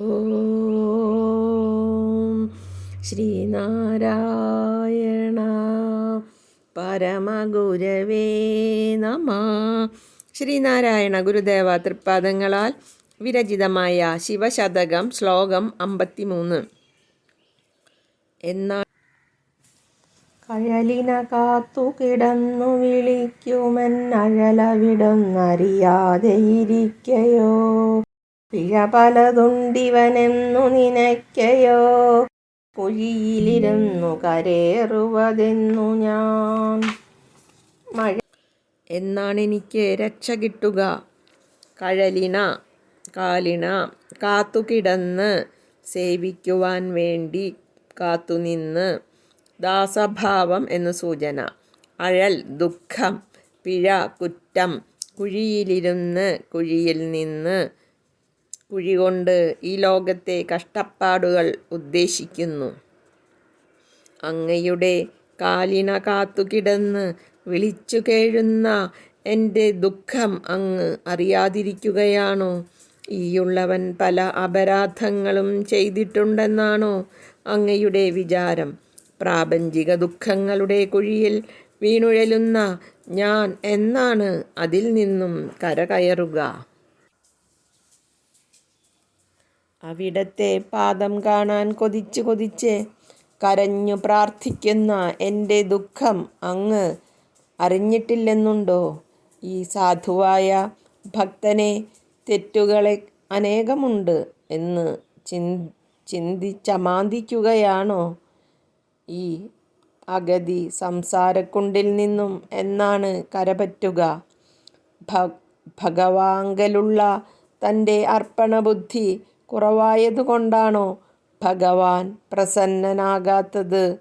ഓം ശ്രീനാരായണ പരമഗുരവേ നമ. ശ്രീനാരായണ ഗുരുദേവ തൃപ്പാദങ്ങളാൽ വിരചിതമായ ശിവശതകം ശ്ലോകം അമ്പത്തിമൂന്ന്. എന്നാൽ കഴലിന കാത്തു കിടന്നു വിളിക്കുമൻ ഇരിക്കയോ പിഴ പലതുണ്ടിവനെന്നു നിനയ്ക്കയോ കുഴിയിലിരുന്നു കരേറുവതെന്നു ഞാൻ. മഴ എന്നാണെനിക്ക് രക്ഷ കിട്ടുക. കഴലിണ കാലിണ കാത്തുകിടന്ന് സേവിക്കുവാൻ വേണ്ടി കാത്തുനിന്ന്. ദാസഭാവം എന്ന് സൂചന. അഴൽ ദുഃഖം പിഴ കുറ്റം. കുഴിയിലിരുന്ന് കുഴിയിൽ നിന്ന് കുഴി കൊണ്ട് ഈ ലോകത്തെ കഷ്ടപ്പാടുകൾ ഉദ്ദേശിക്കുന്നു. അങ്ങയുടെ കാലിന കാത്തുകിടന്ന് വിളിച്ചു കേഴുന്ന എന്റെ ദുഃഖം അങ്ങ് അറിയാതിരിക്കുകയാണോ? ഈയുള്ളവൻ പല അപരാധങ്ങളും ചെയ്തിട്ടുണ്ടെന്നാണോ അങ്ങയുടെ വിചാരം? പ്രാപഞ്ചിക ദുഃഖങ്ങളുടെ കുഴിയിൽ വീണുഴലുന്ന ഞാൻ എന്നാണ് അതിൽ നിന്നും കരകയറുക? അവിടത്തെ പാദം കാണാൻ കൊതിച്ച് കൊതിച്ച് കരഞ്ഞു പ്രാർത്ഥിക്കുന്ന എന്റെ ദുഃഖം അങ്ങ് അറിഞ്ഞിട്ടില്ലെന്നുണ്ടോ? ഈ സാധുവായ ഭക്തനെ തെറ്റുകളെ അനേകമുണ്ട് എന്ന് ചിന്തി ചിന്തിച്ചമാന്തിക്കുകയാണോ ഈ അഗതി സംസാരക്കുണ്ടിൽ നിന്നും എന്നാണ് കരപറ്റുക. ഭ ഭഗവാങ്കലുള്ള തന്റെ അർപ്പണബുദ്ധി കുറവായതുകൊണ്ടാണോ ഭഗവാൻ പ്രസന്നനാകാത്തത്?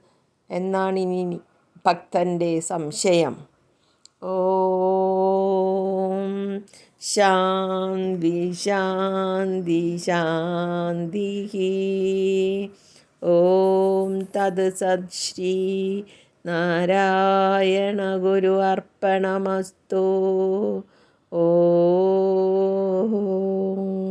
എന്നാണിനി ഭക്തന്റെ സംശയം. ഓം ശാന്തി ശാന്തി ശാന്തി ഓം തത് സത് ശ്രീ നാരായണ ഗുരു അർപ്പണമസ്തു. ഓം